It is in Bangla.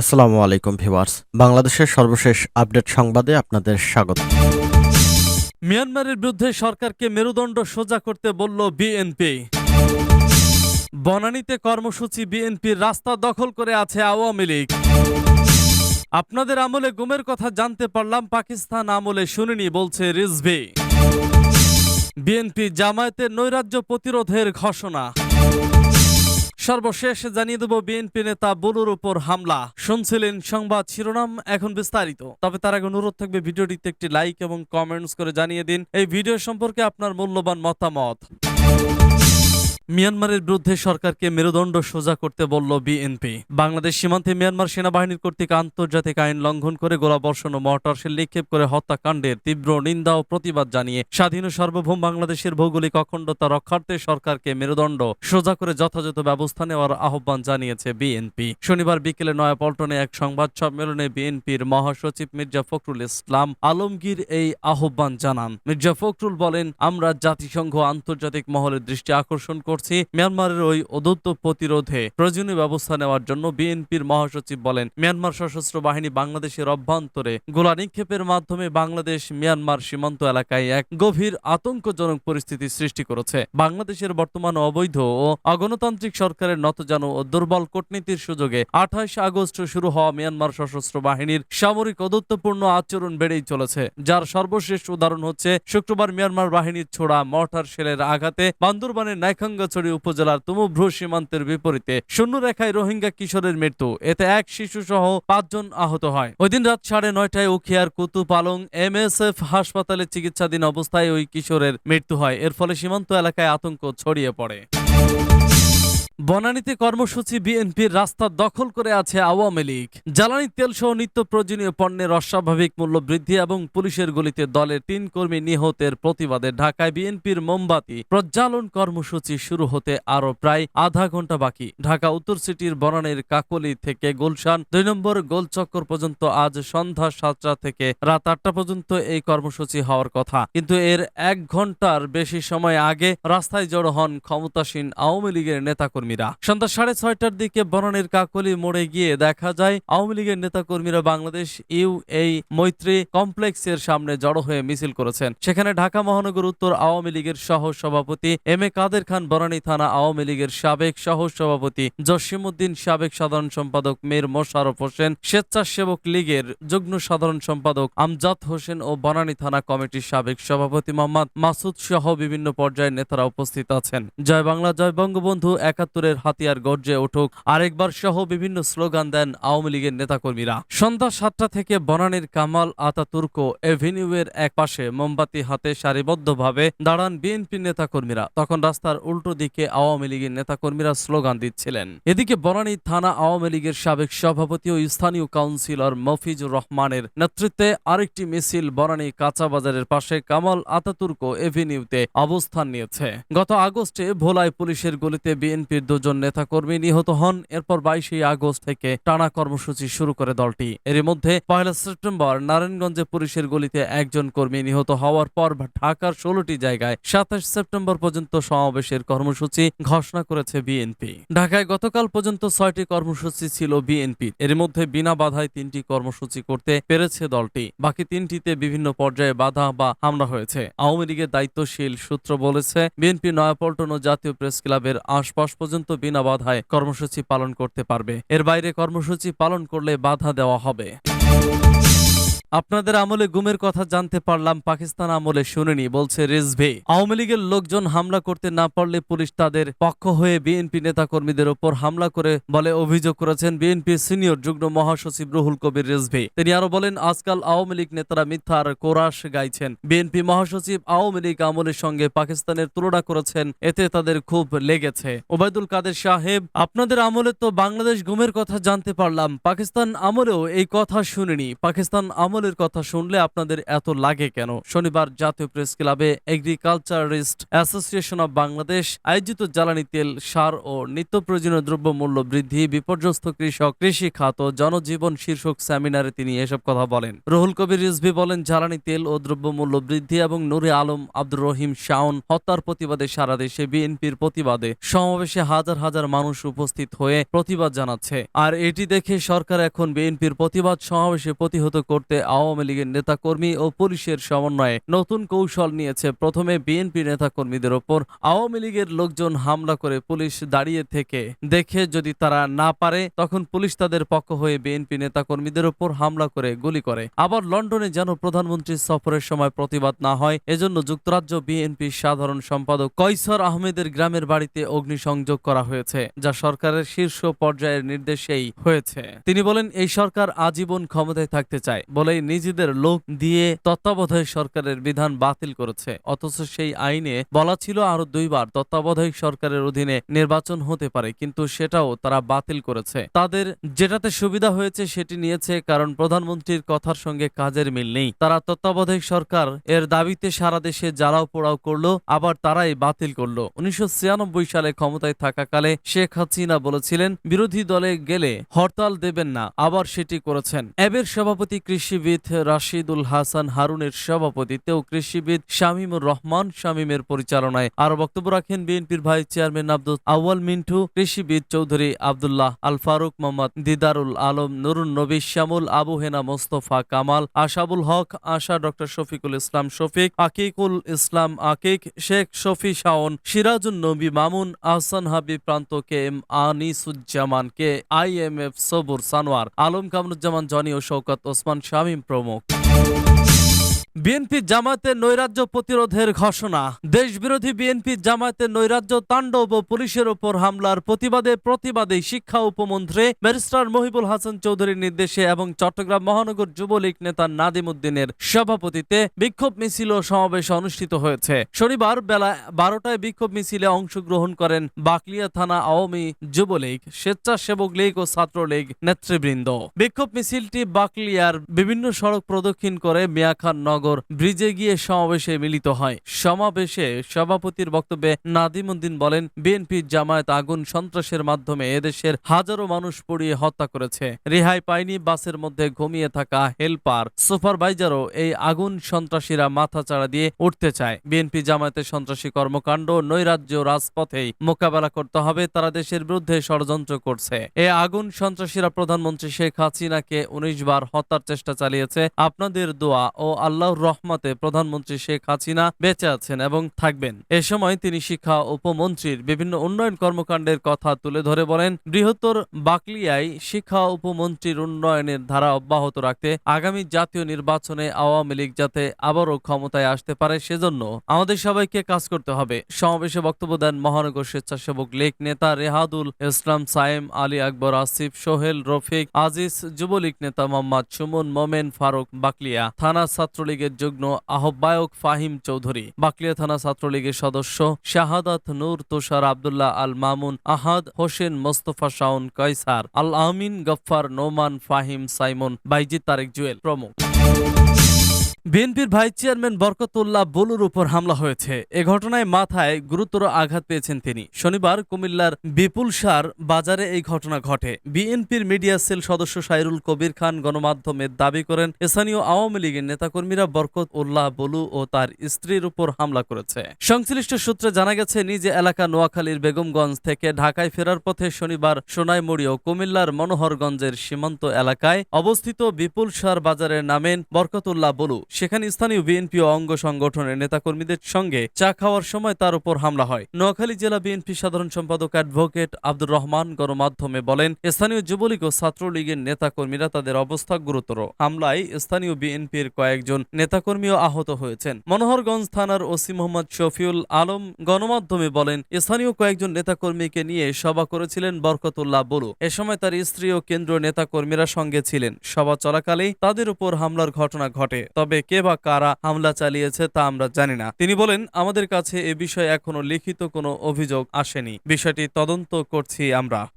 আসসালামু আলাইকুম ভিউয়ার্স। বাংলাদেশের সর্বশেষ আপডেট সংবাদে আপনাদের স্বাগত। মিয়ানমারের বিরুদ্ধে সরকারকে মেরুদণ্ড সোজা করতে বলল বিএনপি। বনানীতে কর্মসূচি বিএনপির রাস্তা দখল করে আছে আওয়ামী লীগ। আপনাদের আমলে গুমের কথা জানতে পারলাম, পাকিস্তান আমলে শুনিনি, বলছে রিজভি। বিএনপি জামায়াতের নৈরাজ্য প্রতিরোধের ঘোষণা। সর্বশেষ জানিয়ে দেব বিএনপি নেতা বুলুর উপর হামলা। শুনছিলেন সংবাদ শিরোনাম, এখন বিস্তারিত। তবে তার আগে অনুরোধ থাকবে ভিডিওটিতে একটি লাইক এবং কমেন্টস করে জানিয়ে দিন। এই ভিডিও সম্পর্কে আপনার মূল্যবান মতামত। মিয়ানমারের বিরুদ্ধে সরকারকে মেরুদণ্ড সোজা করতে বলল বিএনপি। বাংলাদেশ সীমান্তে মিয়ানমার সেনাবাহিনীর কর্তৃক আন্তর্জাতিক আইন লঙ্ঘন করে গোলাবর্ষণ ও মর্টার শেল নিক্ষেপ করে হত্যাকাণ্ডের তীব্র নিন্দা ও প্রতিবাদ জানিয়ে স্বাধীন ও সার্বভৌম বাংলাদেশের ভৌগোলিক অখণ্ডতা রক্ষার্থে সরকারকে মেরুদণ্ড সোজা করে যথাযথ ব্যবস্থা নেওয়ার আহ্বান জানিয়েছে বিএনপি। শনিবার বিকেলে নয়াপল্টনে এক সংবাদ সম্মেলনে বিএনপির মহাসচিব মির্জা ফখরুল ইসলাম আলমগীর এই আহ্বান জানান। মির্জা ফখরুল বলেন, আমরা জাতিসংঘ আন্তর্জাতিক মহলের দৃষ্টি আকর্ষণ করছি। মিয়ানমারের ওই অদত্ত প্রতিরোধে প্রয়োজনীয় ব্যবস্থা নেওয়ার জন্য বিএনপির মহাসচিব বলেন, মিয়ানমার সশস্ত্র বাহিনী বাংলাদেশের অভ্যন্তরে গোলা নিক্ষেপের মাধ্যমে বাংলাদেশ মিয়ানমার সীমান্ত এলাকায় এক গভীর আতঙ্কজনক পরিস্থিতি সৃষ্টি করেছে। বাংলাদেশের বর্তমান অবৈধ ও অগণতান্ত্রিক সরকারের নতজানু ও দুর্বল কূটনীতির সুযোগে আঠাশ আগস্ট শুরু হওয়া মিয়ানমার সশস্ত্র বাহিনীর সামরিক অদত্তপূর্ণ আচরণ বেড়েই চলেছে, যার সর্বশেষ উদাহরণ হচ্ছে শুক্রবার মিয়ানমার বাহিনীর ছোড়া মর্টার শেলের আঘাতে বান্দরবানের নাইখাঙ্গাছড়ি উপজেলার তুমুভ্রু সীমান্তের বিপরীতে শূন্য রেখায় রোহিঙ্গা কিশোরের মৃত্যু। এতে এক শিশু সহ পাঁচজন আহত হয়। ওই দিন রাত সাড়ে নয়টায় উখিয়ার কুতু পালং এফ হাসপাতালে চিকিৎসাধীন অবস্থায় ওই কিশোরের মৃত্যু হয়। এর ফলে সীমান্ত এলাকায় আতঙ্ক ছড়িয়ে পড়ে। বনানীতে কর্মসূচি বিএনপির রাস্তা দখল করে আছে আওয়ামী লীগ। জ্বালানি তেল সহ নিত্য প্রয়োজনীয় পণ্যের অস্বাভাবিক মূল্য বৃদ্ধি এবং পুলিশের গুলিতে দলের তিন কর্মী নিহতের প্রতিবাদে ঢাকায় বিএনপির মোমবাতি। প্রজ্বালন কর্মসূচি শুরু হতে আরও প্রায় আধা ঘণ্টা বাকি। ঢাকা উত্তর সিটির বনানীর কাকলি থেকে গুলশান, দুই নম্বর গোলচক্কর পর্যন্ত আজ সন্ধ্যা সাতটা থেকে রাত আটটা পর্যন্ত এই কর্মসূচি হওয়ার কথা। কিন্তু এর এক ঘণ্টার বেশি সময় আগে রাস্তায় জড়ো হন ক্ষমতাসীন আওয়ামী লীগের নেতাকর্মীরা। সন্ধ্যা সাড়ে ছয়টার দিকে বনানীর কাকলি মোড়ে গিয়ে দেখা যায় আওয়ামী লীগের নেতাকর্মীরা বাংলাদেশ ইউ এই মৈত্রী কমপ্লেক্সের সামনে জড়ো হয়ে মিছিল করেছেন। সেখানে ঢাকা মহানগর উত্তর আওয়ামী লীগের সহ সভাপতি এম এ কাদের খান, বনানী থানা আওয়ামী লীগের সাবেক সহ সভাপতি জসিমউদ্দিন, সাবেক সাধারণ সম্পাদক মীর মোশারফ হোসেন, স্বেচ্ছাসেবক লীগের যুগ্ম সাধারণ সম্পাদক আমজাদ হোসেন ও বনানী থানা কমিটির সাবেক সভাপতি মোহাম্মদ মাসুদ সহ বিভিন্ন পর্যায়ের নেতারা উপস্থিত আছেন। জয় বাংলা, জয় বঙ্গবন্ধু একাত্তরের হাতিয়ার গর্জে উঠুক। আরেকবার সহ বিভিন্ন স্লোগান দেন আওয়ামী লীগের নেতাকর্মীরা। সন্ধ্যা সাতটা থেকে বনানীর কামাল আতাতুর্ক এভিনিউয়ের এক পাশে মোমবাতি হাতে সারিবদ্ধভাবে দাঁড়ান বিএনপি নেতাকর্মীরা। তখন রাস্তার উল্টো দিকে আওয়ামী লীগের নেতাকর্মীরা স্লোগান দিচ্ছিলেন। এদিকে বনানী থানা আওয়ামী লীগের সাবেক সভাপতি ও স্থানীয় কাউন্সিলর মফিজুর রহমানের নেতৃত্বে আরেকটি মিছিল বনানী কাঁচা বাজারের পাশে কামাল আতাতুর্ক এভিনিউতে অবস্থান নিয়েছে। গত আগস্টে ভোলায় পুলিশের গুলিতে বিএনপির দুজন নেতাকর্মী নিহত হন। এরপর বাইশে আগস্ট থেকে টানা কর্মসূচি শুরু করে দলটি। এর মধ্যে পয়লা সেপ্টেম্বর নারায়ণগঞ্জে পুলিশের গুলিতে একজন কর্মী নিহত হওয়ার পর ঢাকার ষোলোটি জায়গায় সাতাশ সেপ্টেম্বর পর্যন্ত সমাবেশের কর্মসূচি ঘোষণা করেছে বিএনপি। ঢাকায় গতকাল পর্যন্ত ছয়টি কর্মসূচি ছিল বিএনপির এর মধ্যে বিনা বাধায় তিনটি কর্মসূচি করতে পেরেছে দলটি। বাকি তিনটিতে বিভিন্ন পর্যায়ে বাধা বা হামলা হয়েছে। আওয়ামী লীগের দায়িত্বশীল সূত্র বলেছে, বিএনপি নয়াপল্টন ও জাতীয় প্রেস ক্লাবের আশপাশ পর্যন্ত বিনা বাধায় কর্মসূচি পালন করতে পারবে। এর বাইরে কর্মসূচি পালন করলে বাধা দেওয়া হবে। আপনাদের আমলে গুমের কথা জানতে পারলাম, পাকিস্তান আমলে শুনিনি, বলছে রিজভি। আওয়ামী লীগের লোকজন হামলা করতে না পারলে পুলিশ তাদের পক্ষ হয়ে বিএনপি নেতাকর্মীদের ওপর হামলা করে বলে অভিযোগ করেছেন বিএনপি সিনিয়র যুগ্ম মহাসচিব রুহুল কবির রিজভি। তিনি আরও বলেন, আজকাল আওয়ামী লীগ নেতারা মিথ্যার কোরাস গাইছেন। বিএনপি মহাসচিব আওয়ামী লীগ আমলের সঙ্গে পাকিস্তানের তুলনা করেছেন, এতে তাদের খুব লেগেছে। ওবায়দুল কাদের সাহেব, আপনাদের আমলে তো বাংলাদেশ গুমের কথা জানতে পারলাম, পাকিস্তান আমলেও এই কথা শুনিনি। পাকিস্তান আমলে আমলের কথা শুনলে আপনাদের এত লাগে কেন? শনিবার জাতীয় প্রেস ক্লাবে এগ্রিকালচারিস্ট অ্যাসোসিয়েশন অব বাংলাদেশ আয়োজিত জ্বালানি তেল সার ও নিত্য প্রয়োজনীয় দ্রব্য মূল্য বৃদ্ধি, বিপর্যস্ত কৃষক, কৃষি খাত ও জনজীবন শীর্ষক সেমিনারে তিনি এসব কথা বলেন। রুহুল কবির রিজভি বলেন, জ্বালানি তেল ও দ্রব্য মূল্য বৃদ্ধি এবং নুরে আলম, আব্দুর রহিম, শাওন হত্যার প্রতিবাদে সারা দেশে বিএনপির প্রতিবাদে সমাবেশে হাজার হাজার মানুষ উপস্থিত হয়ে প্রতিবাদ জানাচ্ছে। আর এটি দেখে সরকার এখন বিএনপির প্রতিবাদ সমাবেশে প্রতিহত করতে আওয়ামী লীগের নেতাকর্মী ও পুলিশের সমন্বয়ে নতুন কৌশল নিয়েছে। প্রথমে বিএনপি নেতাকর্মীদের ওপর আওয়ামী লীগের লোকজন হামলা করে পুলিশ দাঁড়িয়ে থেকে দেখে যদি তারা না পারে, তখন পুলিশ তাদের পক্ষ হয়ে বিএনপি নেতাকর্মীদের ওপর হামলা করে গুলি করে। আবার লন্ডনে যেন প্রধানমন্ত্রীর সফরের সময় প্রতিবাদ না হয়, এজন্য যুক্তরাজ্য বিএনপির সাধারণ সম্পাদক কয়সর আহমেদের গ্রামের বাড়িতে অগ্নিসংযোগ করা হয়েছে, যা সরকারের শীর্ষ পর্যায়ের নির্দেশেই হয়েছে। তিনি বলেন, এই সরকার আজীবন ক্ষমতায় থাকতে চায়। বলেই নিজেদের লোক দিয়ে তত্ত্বাবধায়ক সরকারের বিধান বাতিল করেছে। অথচ সেই আইনে বলা ছিল আরও দুইবার তত্ত্বাবধায়ক সরকারের অধীনে নির্বাচন হতে পারে, কিন্তু সেটাও তারা বাতিল করেছে। তাদের যেটাতে সুবিধা হয়েছে সেটি নিয়েছে কারণ প্রধানমন্ত্রীর কথার সঙ্গে কাজের মিল নেই। তারা তত্ত্বাবধায়ক সরকার এর দাবিতে সারা দেশে জ্বালাও পোড়াও করল, আবার তারাই বাতিল করল। উনিশশো ছিয়ানব্বই সালে ক্ষমতায় থাকাকালে শেখ হাসিনা বলেছিলেন, বিরোধী দলে গেলে হরতাল দেবেন না, আবার সেটি করেছেন। এবের সভাপতি কৃষিবিদ রাশিদুল হাসান হারুনের সভাপতিত্বে ও কৃষিবিদ শামীমুর রহমান শামীমের পরিচালনায় আরও বক্তব্য রাখেন বিএনপির ভাইস চেয়ারম্যান আব্দুল আউয়াল মিন্টু, কৃষিবিদ Chowdhury Abdullah Al Faruk Mohammad, Didarul Alam Nurun Nabi Shyamul Abu Hena Mostafa Kamal, Ashabul Haque, Asha doctor Shafiqul Islam Shafiq, Akiqul Islam Akik, Sheikh Shafi Shaon, Sirajun Nabi Mamun, Ahsan Habib Pranta K M Anisuzzaman K I M F Sabur Sanowar, Alam Kamruzzaman, Jony ও শওকত ওসমান শামীম প্রমুখ। বিএনপি জামায়াতের নৈরাজ্য প্রতিরোধের ঘোষণা। দেশবিরোধী বিএনপি জামায়াতের নৈরাজ্য তাণ্ডব ও পুলিশের ওপর হামলার প্রতিবাদে প্রতিবাদে শিক্ষা উপমন্ত্রী ব্যারিস্টার মহিবুল হাসান চৌধুরীর নির্দেশে এবং চট্টগ্রাম মহানগর যুবলীগ নেতা নাদিম উদ্দিনের সভাপতিতে বিক্ষোভ মিছিল ও সমাবেশ অনুষ্ঠিত হয়েছে। শনিবার বেলা বারোটায় বিক্ষোভ মিছিলে অংশগ্রহণ করেন বাকলিয়া থানা আওয়ামী যুবলীগ, স্বেচ্ছাসেবক লীগ ও ছাত্রলীগ নেতৃবৃন্দ। বিক্ষোভ মিছিলটি বাকলিয়ার বিভিন্ন সড়ক প্রদক্ষিণ করে মিয়াখান নগর ব্রিজে গিয়ে সমাবেশে মিলিত হয়। সমাবেশে সভাপতির বক্তব্যে নাদিমুদ্দিন বলেন, বিএনপি জামায়াত আগুন সন্ত্রাসের মাধ্যমে এদেশের হাজারো মানুষ পুড়িয়ে হত্যা করেছে। রেহাই পায়নি, বাসের মধ্যে ঘুমিয়ে থাকা হেলপার। সুপারভাইজারও এই আগুন সন্ত্রাসীরা মাথা চাড়া দিয়ে উঠতে চায়। বিএনপি জামায়াতের সন্ত্রাসী কর্মকাণ্ড নৈরাজ্য রাজপথেই মোকাবেলা করতে হবে, তারা দেশের বিরুদ্ধে ষড়যন্ত্র করছে। এ আগুন সন্ত্রাসীরা প্রধানমন্ত্রী শেখ হাসিনাকে উনিশ বার হত্যার চেষ্টা চালিয়েছে। আপনাদের দোয়া ও আল্লাহর রহমতে প্রধানমন্ত্রী শেখ হাসিনা বেঁচে আছেন এবং থাকবেন। এ সময় তিনি শিক্ষা উপমন্ত্রীর বিভিন্ন উন্নয়ন কর্মকাণ্ডের কথা তুলে ধরে বলেন, বৃহত্তর বাকলিয়ায় শিক্ষা উপমন্ত্রীর উন্নয়নের ধারা অব্যাহত রাখতে আগামী জাতীয় নির্বাচনে আওয়ামী লীগ যাতে আবারও ক্ষমতায় আসতে পারে সেজন্য আমাদের সবাইকে কাজ করতে হবে। সমাবেশে বক্তব্য দেন মহানগর স্বেচ্ছাসেবক লীগ নেতা রেহাদুল ইসলাম সায়েম, আলী আকবর, আসিফ সোহেল, রফিক আজিজ, যুবলীগ নেতা মোহাম্মদ সুমন, মোমেন ফারুক, বাকলিয়া থানা ছাত্রলীগের যুগ্ম আহ্বায়ক ফাহিম চৌধুরী, বাকলিয়া থানা ছাত্রলীগের সদস্য শাহাদাত নূর তুষার আবদুল্লাহ আল মামুন, আহাদ হোসেন মোস্তফা শাওন কয়সার, আল আমিন গফফার নোমান ফাহিম সাইমন বাইজি তারেক জুয়েল প্রমুখ। বিএনপির ভাইস চেয়ারম্যান বরকতুল্লাহ বলুর উপর হামলা হয়েছে। এ ঘটনায় মাথায় গুরুতর আঘাত পেয়েছেন তিনি। শনিবার কুমিল্লার বিপুলসার বাজারে এই ঘটনা ঘটে। বিএনপির মিডিয়া সেল সদস্য সাইরুল কবির খান গণমাধ্যমে দাবি করেন স্থানীয় আওয়ামী লীগের নেতাকর্মীরা বরকত উল্লাহ বলু ও তার স্ত্রীর উপর হামলা করেছে। সংশ্লিষ্ট সূত্রে জানা গেছে, নিজ এলাকা নোয়াখালীর বেগমগঞ্জ থেকে ঢাকায় ফেরার পথে শনিবার সোনাইমুড়ি ও কুমিল্লার মনোহরগঞ্জের সীমান্ত এলাকায় অবস্থিত বিপুলসার বাজারে নামেন বরকতুল্লাহ বলু সেখানে স্থানীয় বিএনপি অঙ্গ সংগঠনের নেতাকর্মীদের সঙ্গে চা খাওয়ার সময় তার উপর হামলা হয়। নোয়াখালী জেলা বিএনপি সাধারণ সম্পাদক অ্যাডভোকেট আব্দুর রহমান গণমাধ্যমে বলেন, স্থানীয় যুবলীগ ও ছাত্রলীগের নেতাকর্মীরা তাদের অবস্থা গুরুতর। হামলায় স্থানীয় বিএনপির কয়েকজন নেতাকর্মীও আহত হয়েছেন। মনোহরগঞ্জ থানার ওসি মোহাম্মদ শফিউল আলম গণমাধ্যমে বলেন, স্থানীয় কয়েকজন নেতাকর্মীকে নিয়ে সভা করেছিলেন বরকতুল্লাহ বলু এ সময় তার স্ত্রী ও কেন্দ্রীয় নেতাকর্মীরা সঙ্গে ছিলেন। সভা চলাকালেই তাদের উপর হামলার ঘটনা ঘটে। তবে কে বা কারা হামলা চালিয়েছে তা আমরা জানি না। তিনি বলেন, আমাদের কাছে এ বিষয়ে এখনও লিখিত কোনো অভিযোগ আসেনি। বিষয়টি তদন্ত করছি আমরা।